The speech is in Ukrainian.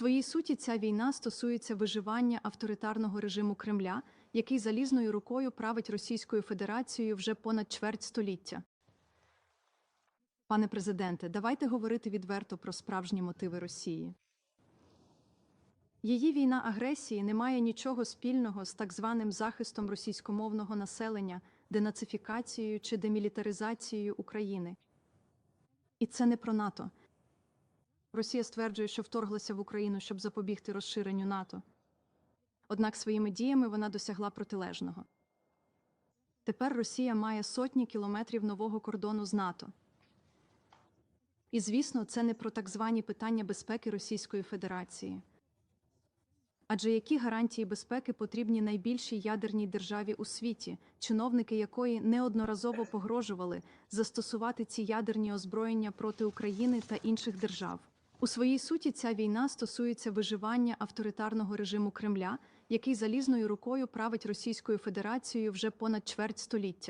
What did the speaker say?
своїй суті ця війна стосується виживання авторитарного режиму Кремля, який залізною рукою править Російською Федерацією вже понад чверть століття. Пане президенте, давайте говорити відверто про справжні мотиви Росії. Її війна агресії не має нічого спільного з так званим захистом російськомовного населення, денацифікацією чи демілітаризацією України. І це не про НАТО. Росія стверджує, що вторглася в Україну, щоб запобігти розширенню НАТО. Однак своїми діями вона досягла протилежного. Тепер Росія має сотні кілометрів нового кордону з НАТО. І, звісно, це не про так звані питання безпеки Російської Федерації. Адже які гарантії безпеки потрібні найбільшій ядерній державі у світі, чиновники якої неодноразово погрожували застосувати ці ядерні озброєння проти України та інших держав? У своїй суті ця війна стосується виживання авторитарного режиму Кремля, який залізною рукою править Російською Федерацією вже понад чверть століття.